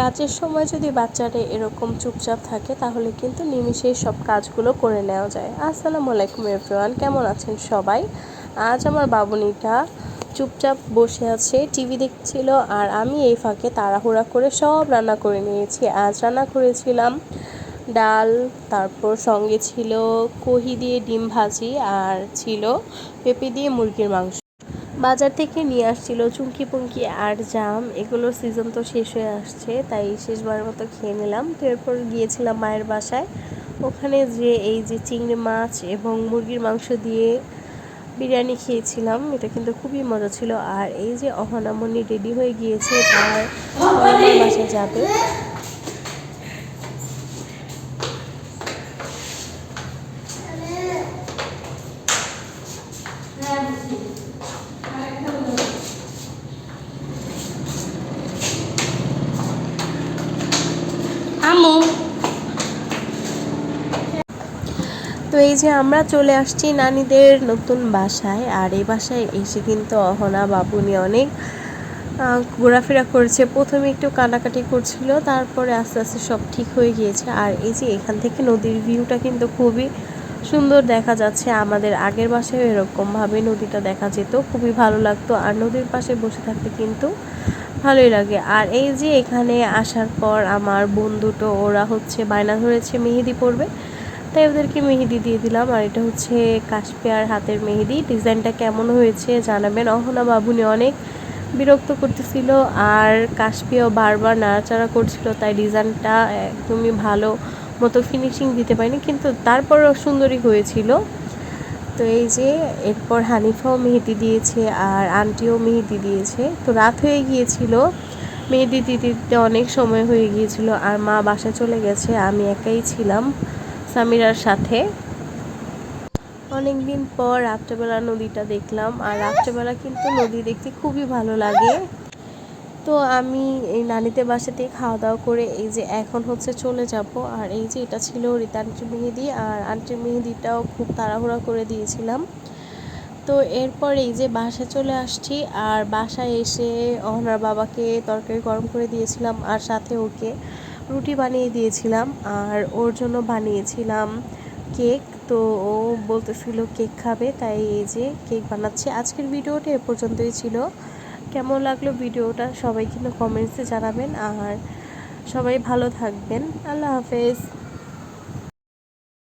কাজের সময় যদি বাচ্চারা এরকম চুপচাপ থাকে, তাহলে কিন্তু নিমিষেই সব কাজগুলো করে নেওয়া যায়। আসসালামু আলাইকুম এভরিওয়ান, কেমন আছেন সবাই? আজ আমার বাবুনিটা চুপচাপ বসে আছে, টিভি দেখছিল, আর আমি এই ফাঁকে তাড়াহুড়া করে সব রান্না করে নিয়েছি। আজ রান্না করেছিলাম ডাল, তারপর সঙ্গে ছিল কহি দিয়ে ডিম ভাজি, আর ছিল পেঁপে দিয়ে মুরগির মাংস। বাজার থেকে নিয়ে আসছিল চুমকি পুঙ্কি আর জাম। এগুলোর সিজন তো শেষ হয়ে আসছে, তাই শেষবার মতো খেয়ে নিলাম। তো এরপর গিয়েছিলাম মায়ের বাসায়। ওখানে যে এই যে চিংড়ি মাছ এবং মুরগির মাংস দিয়ে বিরিয়ানি খেয়েছিলাম, এটা কিন্তু খুবই মজা ছিল। আর এই যে অহনামনি রেডি হয়ে গিয়েছে তার বাসায় যাবে। তো এই যে আমরা চলে আসছি নানিদের নতুন বাসায়, আর এই বাসায় এসে কিন্তু অহনা বাবুনি অনেক ঘোরাফেরা করেছে। প্রথমে একটু কানাকাটি করছিল, তারপরে আস্তে আস্তে সব ঠিক হয়ে গিয়েছে। আর এই যে এখান থেকে নদীর ভিউটা কিন্তু খুবই সুন্দর দেখা যাচ্ছে। আমাদের আগের বাসায় এরকমভাবে নদীটা দেখা যেত, খুবই ভালো লাগতো। আর নদীর পাশে বসে থাকতে কিন্তু ভালোই লাগে। আর এই যে এখানে আসার পর আমার বন্ধুটো, ওরা হচ্ছে বায়না ধরেছে মেহেদি পরবে। তাই ওদেরকে মেহেদি দিয়ে দিলাম, আর এটা হচ্ছে কাশপিয়ার হাতের মেহেদি। ডিজাইনটা কেমন হয়েছে জানাবেন। অহনা বাবুনি অনেক বিরক্ত করতেছিল, আর কাশপিয়াও বারবার নাড়াচাড়া করছিল, তাই ডিজাইনটা একদমই ভালো মতো ফিনিশিং দিতে পারিনি, কিন্তু তারপরও সুন্দরই হয়েছিল। তো এই যে, এরপর হানিফাও মেহেদি দিয়েছে, আর আন্টিও মেহেদি দিয়েছে। তো রাত হয়ে গিয়েছিল, মেহেদি দিতে দিতে অনেক সময় হয়ে গিয়েছিল, আর মা বাসা চলে গেছে, আমি একাই ছিলাম। সামিরার সাথে। অনেকদিন পর রাত্রেবেলা নদীটা দেখলাম, আর রাত্রেবেলা কিন্তু নদী দেখতে খুবই ভালো লাগে। তো আমি এই নানিতে বাসাতে খাওয়া দাওয়া করে এই যে এখন হচ্ছে চলে যাব, আর এই যে এটা ছিল রিতান্টির মেহেদি, আর আন্টির মেহেদিটাও খুব তাড়াহুড়া করে দিয়েছিলাম। তো এরপর এই যে বাসায় চলে আসছি, আর বাসায় এসে অহনার বাবাকে তরকারি গরম করে দিয়েছিলাম, আর সাথে ওকে। রুটি বানিয়ে দিয়েছিলাম আর ওর জন্য বানিয়েছিলাম কেক। তো ও বলতেছিল কেক খাবে, তাই এই যে কেক বানাচ্ছে। আজকের ভিডিওটা এ পর্যন্তই ছিল। কেমন লাগল ভিডিওটা সবাই কিন্তু কমেন্টসে জানাবেন। আর সবাই ভালো থাকবেন। আল্লাহ হাফেজ।